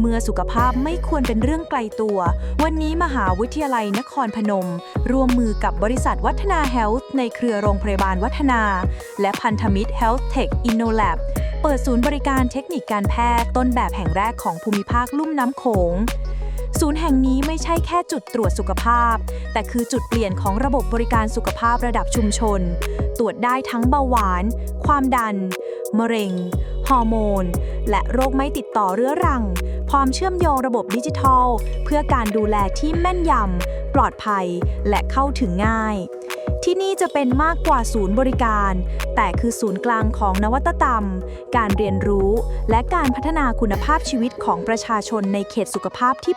เมื่อสุขภาพไม่ควรเป็นเรื่องไกลตัว วันนี้มหาวิทยาลัยนครพนม ร่วมมือกับบริษัทวัฒนาเฮลท์ในเครือโรงพยาบาลวัฒนา และพันธมิตร Health Tech InnoLab เปิดศูนย์บริการเทคนิคการแพทย์ต้นแบบแห่งแรกของภูมิภาคลุ่มน้ำโขงศูนย์แห่งนี้ไม่ใช่แค่จุดตรวจสุขภาพ แต่คือจุดเปลี่ยนของระบบบริการสุขภาพระดับชุมชน ตรวจได้ทั้งเบาหวาน ความดัน มะเร็ง ฮอร์โมน และโรคไม่ติดต่อเรื้อรัง พร้อมเชื่อมโยงระบบดิจิทัล เพื่อการดูแลที่แม่นยำ ปลอดภัย และเข้าถึงง่าย ที่นี่จะเป็นมากกว่าศูนย์บริการ แต่คือศูนย์กลางของนวัตกรรม การเรียนรู้ และการพัฒนาคุณภาพชีวิตของประชาชนในเขตสุขภาพที่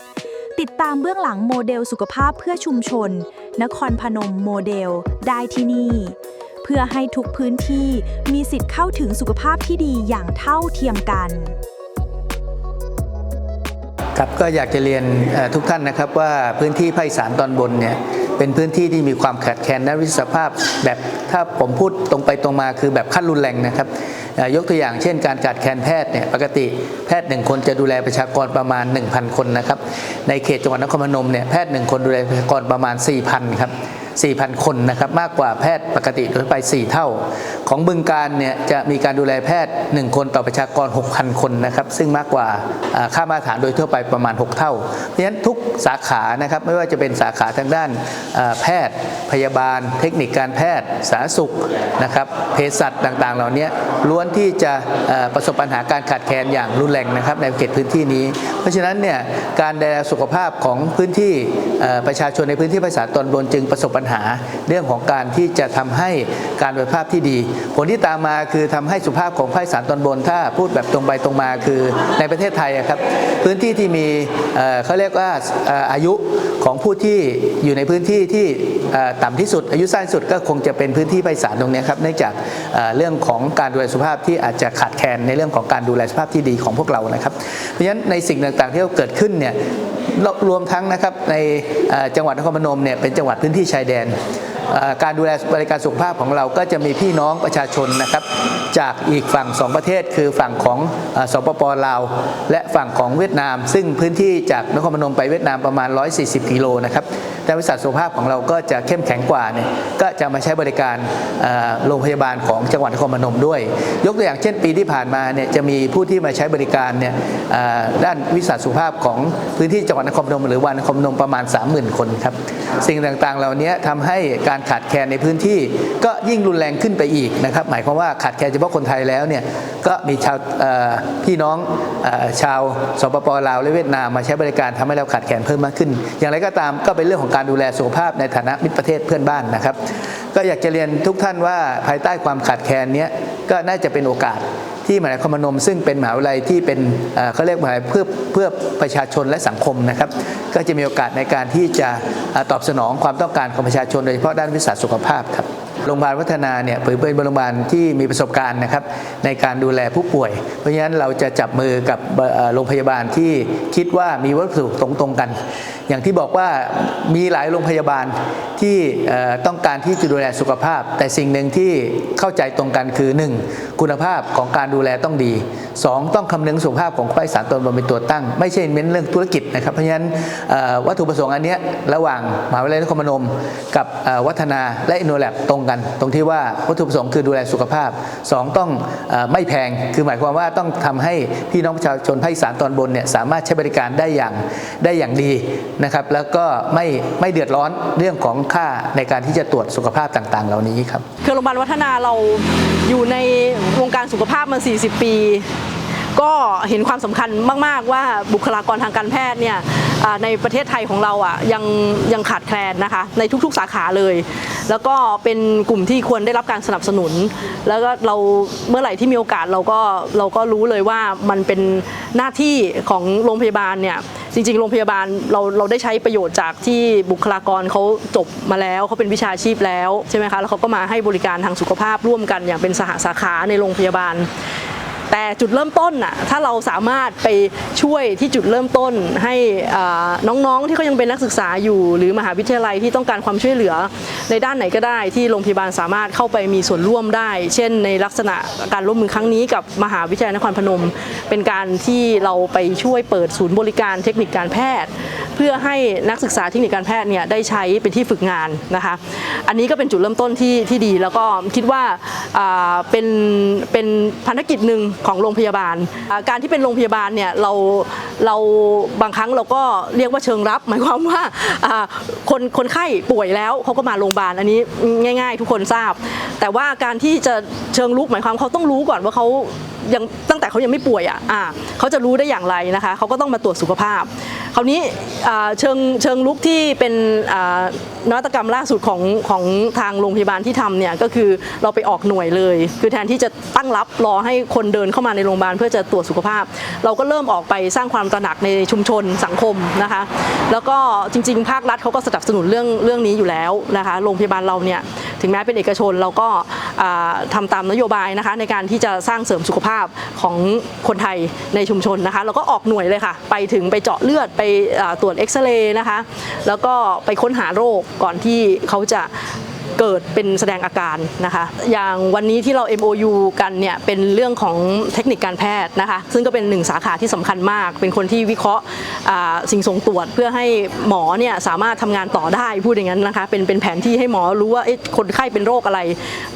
8ติดตามเบื้องหลังโมเดลสุขภาพเพื่อชุมชน นครพนมโมเดล ได้ที่นี่ เพื่อให้ทุกพื้นที่มีสิทธิ์เข้าถึงสุขภาพที่ดีอย่างเท่าเทียมกันครับก็อยากจะเรียนทุกท่านนะครับว่าพื้นที่ภาคอีสานตอนบนเนี่ยเป็นพื้นที่ที่มีความขาดแคลนด้านวิศวภาพแบบถ้าผมพูดตรงไปตรงมาคือแบบขั้นรุนแรงนะครับยกตัวอย่างเช่นการขาดแคลนแพทย์เนี่ยปกติแพทย์หนึ่งคนจะดูแลประชากรประมาณ 1,000 คนนะครับในเขตจังหวัดนครพนมเนี่ยแพทย์หนึ่งคนดูแลประชากรประมาณ 4,000ครับ 4,000 คนนะครับมากกว่าแพทย์ปกติโดยไป 4 เท่า ของบึงการเนี่ยจะมีการดูแลแพทย์ 1 คนต่อประชากร 6,000 คนนะครับซึ่งมากกว่าค่ามาตรฐานโดยทั่วไปประมาณ 6 เท่า เพราะฉะนั้นทุกสาขานะครับไม่ว่าจะเป็นสาขาทางด้านแพทย์ พยาบาล เทคนิคการแพทย์ สาธารณสุขนะครับเภสัชต่างๆ เหล่านี้ล้วนที่จะประสบปัญหาการขาดแคลนอย่างรุนแรงนะครับในเขตพื้นที่นี้ เพราะฉะนั้นเนี่ยการดูแลสุขภาพของพื้นที่ประชาชนในพื้นที่ภาคอีสาตอนบนจึงประสบปัญญหาเรื่องของการที่จะทำให้การดูแลสภาพที่ดี ผลที่ตามมาคือทำให้สุภาพของภาคสานตอนบน ถ้าพูดแบบตรงไปตรงมาคือในประเทศไทยครับพื้นที่ที่มีเเขาเรียกว่าอายุของผู้ที่อยู่ในพื้นที่ที่เอ่อต่ำที่สุด อายุสั้นสุดก็คงจะเป็นพื้นที่ภาคสานตรงนี้ครับเนื่องจากเเรื่องของการดูแลสุภาพที่อาจจะขาดแคลนในเรื่องของการดูแลสุภาพที่ดีของพวกเรานะครับ เพราะฉะนั้นในสิ่งต่างๆที่เกิดขึ้นเนี่ย รวมทั้งนะครับในจังหวัดนครพนมเนี่ยเป็นจังหวัดพื้นที่ชายแดน การดูแลบริการสุขภาพของเราก็จะมีพี่น้องประชาชนนะครับ จากอีกฝั่งสองประเทศ คือฝั่งของอสปปลาว และฝั่งของเวียดนาม ซึ่งพื้นที่จากนครพนมไปเวียดนามประมาณ 140 กิโลนะครับแต่บริษัทสุขภาพของเราก็จะเข้มแข็งกว่าเนี่ยก็จะมาใช้บริการโรงพยาบาลของจังหวัดนครพนมด้วย ยกตัวอย่างเช่นปีที่ผ่านมาเนี่ยจะมีผู้ที่มาใช้บริการเนี่ยด้านวิสัชสุขภาพของพื้นที่จังหวัดนครพนมหรือวันครพนมประมาณ 30,000 คนครับ สิ่งต่างๆเหล่านี้ทำให้การขาดแคลนในพื้นที่ก็ยิ่งรุนแรงขึ้นไปอีกนะครับ หมายความว่าขาดแคลนเฉพาะคนไทยแล้วเนี่ยก็มีชาวพี่น้องอชาวสปปลาวและเวียดนามมาใช้บริการทำให้เราขาดแคลนเพิ่มมากขึ้น อย่างไรก็ตามก็เป็นเรื่องของการดูแลสุขภาพในฐานะมิตรประเทศเพื่อนบ้านนะครับ ก็อยากจะเรียนทุกท่านว่าภายใต้ความขาดแคลนนี้ก็น่าจะเป็นโอกาส ที่มหาวิทยาลัยครพนม ซึ่งเป็นมหาวิทยาลัยที่เป็นเขาเรียกมหาวิทยาลัยเพื่อเพื่อประชาชนและสังคมนะครับ ก็จะมีโอกาสในการที่จะตอบสนองความต้องการของประชาชนโดยเฉพาะด้านวิสัชสุขภาพครับโรงพยาบาลวัฒนาเนี่ยเป็นโรงพยาบาลที่มีประสบการณ์นะครับในการดูแลผู้ป่วย เพราะฉะนั้นเราจะจับมือกับโรงพยาบาลที่คิดว่ามีวัตถุตรงตรงๆกัน อย่างที่บอกว่ามีหลายโรงพยาบาลที่ต้องการที่จะดูแลสุขภาพ แต่สิ่งหนึ่งที่เข้าใจตรงกันคือ 1. คุณภาพของการดูแลต้องดี 2. ต้องคำนึงสุขภาพของผู้โดยสารตนบนเป็นตัวตั้ง ไม่ใช่เน้นเรื่องธุรกิจนะครับ เพราะฉะนั้นวัตถุประสงค์อันเนี้ยระหว่างมหาวิทยาลัยนครพนม กับวัฒนาและอินโนแลบตรงกัน ตรงที่ว่าวัตถุประสงค์คือดูแลสุขภาพ 2. ต้องอไม่แพงคือหมายความว่าต้องทำให้พี่น้องประชาชนภาคอีสานตอนบนเนี่ยสามารถใช้บริการได้อย่างได้อย่างดีนะครับ แล้วก็ไม่ไม่เดือดร้อนเรื่องของค่าในการที่จะตรวจสุขภาพต่างๆ เหล่านี้ครับคือโรงพยาบาลวัฒนาเราอยู่ในวงการสุขภาพมา 40 ปี ก็เห็นความสำคัญมาก ๆ ว่าบุคลากรทางการแพทย์เนี่ยในประเทศไทยของเราอะยังยังขาดแคลนนะคะในทุกๆสาขาเลย แล้วก็เป็นกลุ่มที่ควรได้รับการสนับสนุน แล้วก็เราเมื่อไหร่ที่มีโอกาสเราก็เราก็รู้เลยว่ามันเป็นหน้าที่ของโรงพยาบาลเนี่ยจริงๆ โรงพยาบาลเราเราได้ใช้ประโยชน์จากที่บุคลากรเขาจบมาแล้วเขาเป็นวิชาชีพแล้วใช่ไหมคะแล้วเขาก็มาให้บริการทางสุขภาพร่วมกันอย่างเป็นสหสาขาในโรงพยาบาล แต่จุดเริ่มต้นน่ะถ้าเราสามารถไปช่วยที่จุดเริ่มต้นให้น้องๆที่เขายังเป็นนักศึกษาอยู่ หรือมหาวิทยาลัยที่ต้องการความช่วยเหลือในด้านไหนก็ได้ที่โรงพยาบาลสามารถเข้าไปมีส่วนร่วมได้ เช่น ในลักษณะการร่วมมือครั้งนี้กับมหาวิทยาลัยนครพนม เป็นการที่เราไปช่วยเปิดศูนย์บริการเทคนิคการแพทย์ เพื่อให้นักศึกษาเทคนิคการแพทย์เนี่ยได้ใช้เป็นที่ฝึกงานนะคะ อันนี้ก็เป็นจุดเริ่มต้นที่ที่ดีแล้วก็คิดว่าอ่าเป็นเป็นภารกิจหนึ่งของโรงพยาบาล การที่เป็นโรงพยาบาลเนี่ยเราเราบางครั้งเราก็เรียกว่าเชิงรับ หมายความว่าอ่าคนคนไข้ป่วยแล้วเขาก็มาโรงพยาบาลอันนี้ง่าย ๆ ทุกคนทราบ แต่ว่าการที่จะเชิงลุกหมายความเขาต้องรู้ก่อนว่าเขา ยังตั้งแต่เขายังไม่ป่วยอะอ่าเขาจะรู้ได้อย่างไรนะคะเขาก็ต้องมาตรวจสุขภาพ คราวนี้เชิงเชิงลุกที่เป็นนวัตกรรมล่าสุดของของทางโรงพยาบาลที่ทำเนี่ยก็คือเราไปออกหน่วยเลย คือแทนที่จะตั้งรับรอให้คนเดินเข้ามาในโรงพยาบาลเพื่อจะตรวจสุขภาพ เราก็เริ่มออกไปสร้างความตระหนักในชุมชนสังคมนะคะ แล้วก็จริง ๆ ภาครัฐเขาก็สนับสนุนเรื่องเรื่องนี้อยู่แล้วนะคะโรงพยาบาลเราเนี่ยถึงแม้เป็นเอกชนเราก็อ่าทำตามนโยบายนะคะในการที่จะสร้างเสริมสุขภาพของคนไทยในชุมชนนะคะเราก็ออกหน่วยเลยค่ะ ไปถึงไปเจาะเลือดไปตรวจเอ็กซเรย์นะคะ แล้วก็ไปค้นหาโรคก่อนที่เขาจะ เกิดเป็นแสดงอาการนะคะ อย่างวันนี้ที่เรา MOU กันเนี่ยเป็นเรื่องของเทคนิคการแพทย์นะคะ ซึ่งก็เป็นหนึ่งสาขาที่สำคัญมาก เป็นคนที่วิเคราะห์สิ่งส่งตรวจ เพื่อให้หมอเนี่ยสามารถทำงานต่อได้พูดอย่างนั้นนะคะ เป็นเป็นแผนที่ให้หมอรู้ว่าคนไข้เป็นโรคอะไร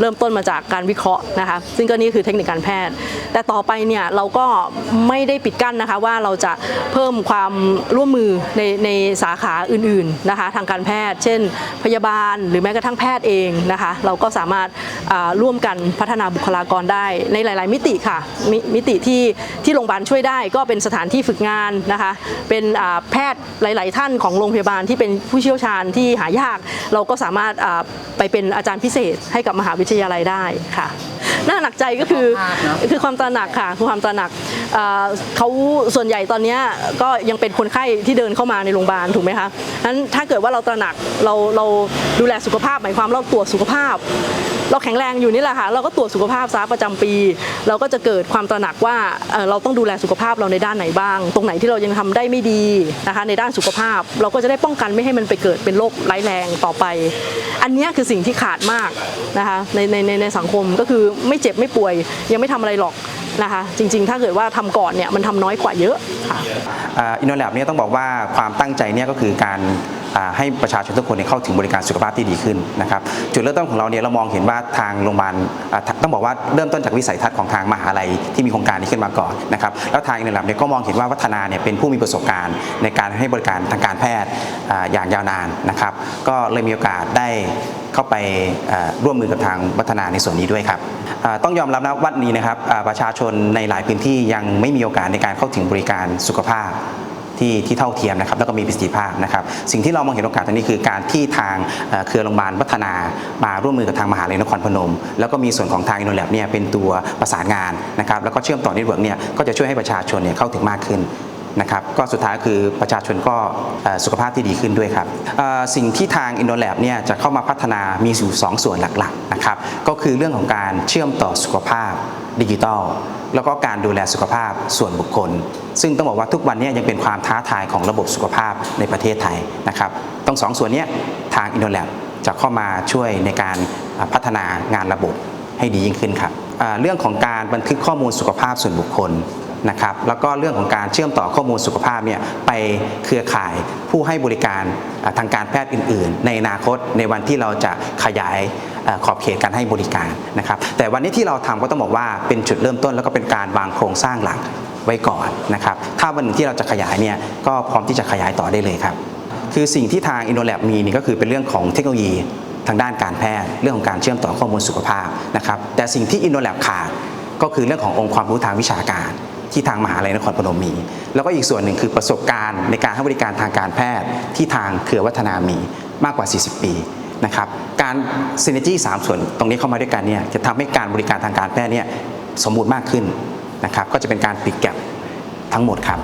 เริ่มต้นมาจากการวิเคราะห์นะคะ ซึ่งก็นี่คือเทคนิคการแพทย์ แต่ต่อไปเนี่ยเราก็ไม่ได้ปิดกั้นนะคะว่าเราจะเพิ่มความร่วมมือในในสาขาอื่นๆนะคะทางการแพทย์ เช่น พยาบาลหรือแม้กระทั่งแพทย์เองนะคะ เราก็สามารถร่วมกันพัฒนาบุคลากรได้ในหลาย ๆ มิติค่ะมมิติที่ที่โรงพยาบาลช่วยได้ ก็เป็นสถานที่ฝึกงานนะคะ เป็นแพทย์หลาย ๆ ท่านของโรงพยาบาลที่เป็นผู้เชี่ยวชาญที่หายาก เราก็สามารถไปเป็นอาจารย์พิเศษให้กับมหาวิทยาลัยได้ค่ะ น่าหนักใจก็คือคือความตระหนักค่ะคือความตระหนักอ่าเขาส่วนใหญ่ตอนเนี้ยก็ยังเป็นคนไข้ที่เดินเข้ามาในโรงพยาบาลถูกไหมคะนั้นถ้าเกิดว่าเราตระหนักเราเราดูแลสุขภาพหมายความเราตรวจสุขภาพ เราแข็งแรงอยู่นี่แหละค่ะเราก็ตรวจสุขภาพซะประจำปี เราก็จะเกิดความตระหนักว่าเอ่อเราต้องดูแลสุขภาพเราในด้านไหนบ้าง ตรงไหนที่เรายังทำได้ไม่ดีนะคะในด้านสุขภาพ เราก็จะได้ป้องกันไม่ให้มันไปเกิดเป็นโรคร้ายแรงต่อไป อันเนี้ยคือสิ่งที่ขาดมากนะคะในในในในสังคมก็คือไม่เจ็บไม่ป่วย ยังไม่ทำอะไรหรอกนะคะจริง ๆ ถ้าเกิดว่าทำก่อนเนี่ยมันทำน้อยกว่าเยอะค่ะอินโนแลบเนี่ยต้องบอกว่าความตั้งใจเนี่ยก็คือการ ให้ประชาชนทุกคนเข้าถึงบริการสุขภาพที่ดีขึ้นนะครับจุดเริ่มต้นของเราเนี่ยเรามองเห็นว่าทางโรงพยาบาลต้องบอกว่าเริ่มต้นจากวิสัยทัศน์ของทางมหาลัยที่มีโครงการนี้ขึ้นมาก่อนนะครับแล้วทางอินโนแลบเนี่ยก็มองเห็นว่าวัฒนาเนี่ยเป็นผู้มีประสบการณ์ ในการให้บริการทางการแพทย์อย่างยาวนานนะครับ ก็เลยมีโอกาสได้เข้าไปร่วมมือกับทางวัฒนาในส่วนนี้ด้วยครับต้องยอมรับนะวันนี้นะครับประชาชนในหลายพื้นที่ยังไม่มีโอกาสในการเข้าถึงบริการสุขภาพ ที่ที่เท่าเทียมนะครับแล้วก็มีประสิทธิภาพนะครับสิ่งที่เรามองเห็นโอกาสตรงนี้คือการที่ทางเครือโรงพยาบาลวัฒนามาร่วมมือกับทางมหาลัยนครพนม แล้วก็มีส่วนของทางอินโนแลบเนี่ยเป็นตัวประสานงานนะครับแล้วก็เชื่อมต่อเน็ตเวิร์กเนี่ยก็จะช่วยให้ประชาชนเนี่ยเข้าถึงมากขึ้นนะครับก็สุดท้ายคือประชาชนก็สุขภาพที่ดีขึ้นด้วยครับสิ่งที่ทาง i n d o l a b เนี่ยจะเข้ามาพัฒนามีอยู่สองส่วนหลักๆนะครับก็คือเรื่องของการเชื่อมต่อสุขภาพ ดิจิทัลแล้วก็การดูแลสุขภาพส่วนบุคคล ซึ่งต้องบอกว่าทุกวันนี้ยังเป็นความท้าทายของระบบสุขภาพในประเทศไทยนะครับต้องสองส่วนนี้ทาง i n d o l a b จะเข้ามาช่วยในการพัฒนางานระบบให้ดียิ่งขึ้นครับเรื่องของการบันทึกข้อมูลสุขภาพส่วนบุคคลนะครับแล้วก็เรื่องของการเชื่อมต่อข้อมูลสุขภาพเนี่ยไปเครือข่ายผู้ให้บริการ ทางการแพทย์อื่น ๆ ในอนาคตในวันที่เราจะขยายขอบเขตการให้บริการนะครับ แต่วันนี้ที่เราทำก็ต้องบอกว่าเป็นจุดเริ่มต้นแล้วก็เป็นการวางโครงสร้างหลักไว้ก่อนนะครับ ถ้าวันหนึ่งที่เราจะขยายเนี่ยก็พร้อมที่จะขยายต่อได้เลยครับ คือสิ่งที่ทาง i n n o l a b มีนี่ก็คือเป็นเรื่องของเทคโนโลยีทางด้านการแพทย์ เรื่องของการเชื่อมต่อข้อมูลสุขภาพนะครับ แต่สิ่งที่ i n n o l a b ขาดก็คือเรื่องขององค์ความรู้ทางวิชาการ ที่ทางมหาลัยนครพนมมี แล้วก็อีกส่วนหนึ่งคือประสบการณ์ในการให้บริการทางการแพทย์ที่ทางเครือวัฒนามีมากกว่า 40 ปีนะครับการซีเนจี้สามส่วนตรงนี้เข้ามาด้วยกันเนี่ยจะทำให้การบริการทางการแพทย์เนี่ยสมบูรณ์มากขึ้นนะครับก็จะเป็นการปิดแก็บทั้งหมดครับ